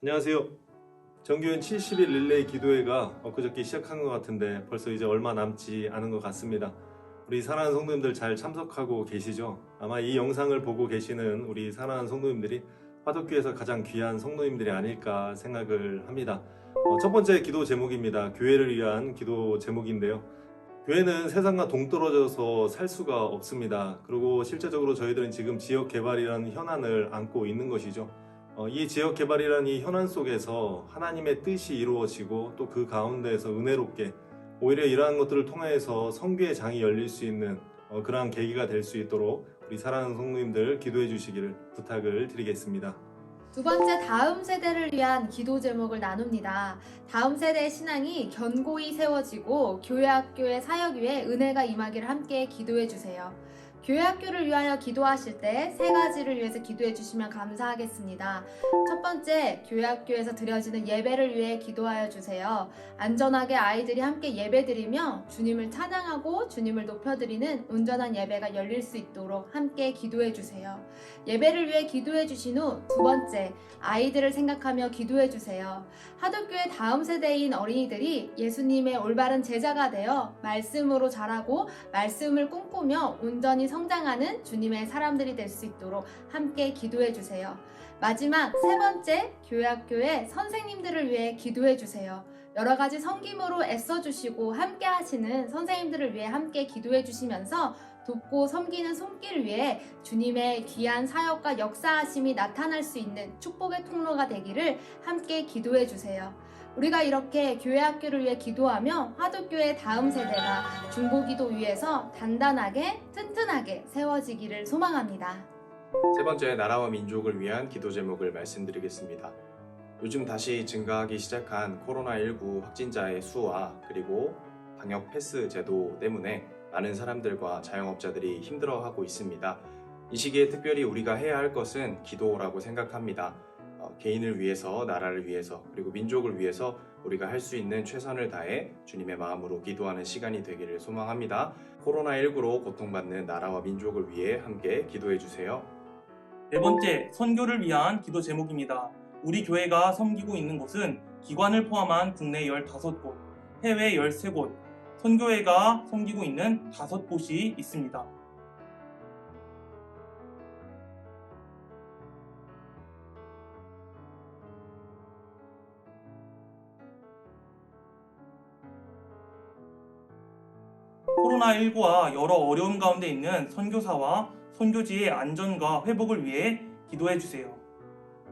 안녕하세요. 정규현 70일 릴레이 기도회가 엊그저께 시작한 것 같은데 벌써 이제 얼마 남지 않은 것 같습니다. 우리 사랑하는 성도님들 잘 참석하고 계시죠? 아마 이 영상을 보고 계시는 우리 사랑하는 성도님들이 화덕교에서 가장 귀한 성도님들이 아닐까 생각을 합니다. 어, 첫 번째 기도 제목입니다. 교회를 위한 기도 제목인데요. 교회는 세상과 동떨어져서 살 수가 없습니다. 그리고 실제적으로 저희들은 지금 지역 개발이라는 현안을 안고 있는 것이죠. 어, 이 지역 개발이라는 이 현안 속에서 하나님의 뜻이 이루어지고 또 그 가운데에서 은혜롭게 오히려 이러한 것들을 통해서 성교의 장이 열릴 수 있는 어, 그러한 계기가 될 수 있도록 우리 사랑하는 성도님들 기도해 주시기를 부탁을 드리겠습니다. 두 번째 다음 세대를 위한 기도 제목을 나눕니다. 다음 세대의 신앙이 견고히 세워지고 교회 학교의 사역 위에 은혜가 임하기를 함께 기도해 주세요. 교회 학교를 위하여 기도하실 때 세 가지를 위해서 기도해 주시면 감사하겠습니다. 첫 번째, 교회 학교에서 드려지는 예배를 위해 기도하여 주세요. 안전하게 아이들이 함께 예배드리며 주님을 찬양하고 주님을 높여드리는 온전한 예배가 열릴 수 있도록 함께 기도해 주세요. 예배를 위해 기도해 주신 후 두 번째, 아이들을 생각하며 기도해 주세요. 하덕교의 다음 세대인 어린이들이 예수님의 올바른 제자가 되어 말씀으로 자라고 말씀을 꿈꾸며 온전히 성 장하는 주님의 사람들이 될 수 있도록 함께 기도해 주세요. 마지막 세 번째, 교회 학교의 선생님들을 위해 기도해 주세요. 여러 가지 섬김으로 애써 주시고 함께 하시는 선생님들을 위해 함께 기도해 주시면서 돕고 섬기는 손길 위에 주님의 귀한 사역과 역사하심이 나타날 수 있는 축복의 통로가 되기를 함께 기도해 주세요. 우리가 이렇게 교회 학교를 위해 기도하며 화두교의 다음 세대가 중보기도 위에서 단단하게 튼튼하게 세워지기를 소망합니다. 세 번째 나라와 민족을 위한 기도 제목을 말씀드리겠습니다. 요즘 다시 증가하기 시작한 코로나19 확진자의 수와 그리고 방역 패스 제도 때문에 많은 사람들과 자영업자들이 힘들어하고 있습니다. 이 시기에 특별히 우리가 해야 할 것은 기도라고 생각합니다. 어, 개인을 위해서, 나라를 위해서, 그리고 민족을 위해서 우리가 할 수 있는 최선을 다해 주님의 마음으로 기도하는 시간이 되기를 소망합니다. 코로나19로 고통받는 나라와 민족을 위해 함께 기도해 주세요. 네 번째, 선교를 위한 기도 제목입니다. 우리 교회가 섬기고 있는 곳은 기관을 포함한 국내 15곳, 해외 13곳, 선교회가 섬기고 있는 5곳이 있습니다. 코로나19와 여러 어려움 가운데 있는 선교사와 선교지의 안전과 회복을 위해 기도해 주세요.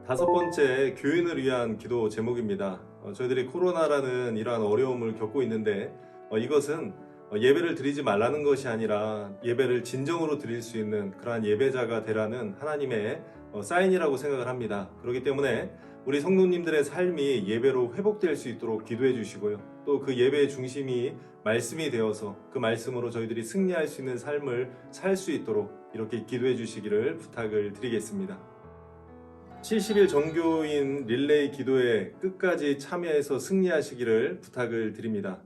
다섯 번째 교인을 위한 기도 제목입니다. 어, 저희들이 코로나라는 이러한 어려움을 겪고 있는데 어, 이것은 어, 예배를 드리지 말라는 것이 아니라 예배를 진정으로 드릴 수 있는 그러한 예배자가 되라는 하나님의 어, 사인이라고 생각을 합니다. 그렇기 때문에 우리 성도님들의 삶이 예배로 회복될 수 있도록 기도해 주시고요. 또 그 예배의 중심이 말씀이 되어서 그 말씀으로 저희들이 승리할 수 있는 삶을 살 수 있도록 이렇게 기도해 주시기를 부탁을 드리겠습니다. 70일 정교인 릴레이 기도에 끝까지 참여해서 승리하시기를 부탁을 드립니다.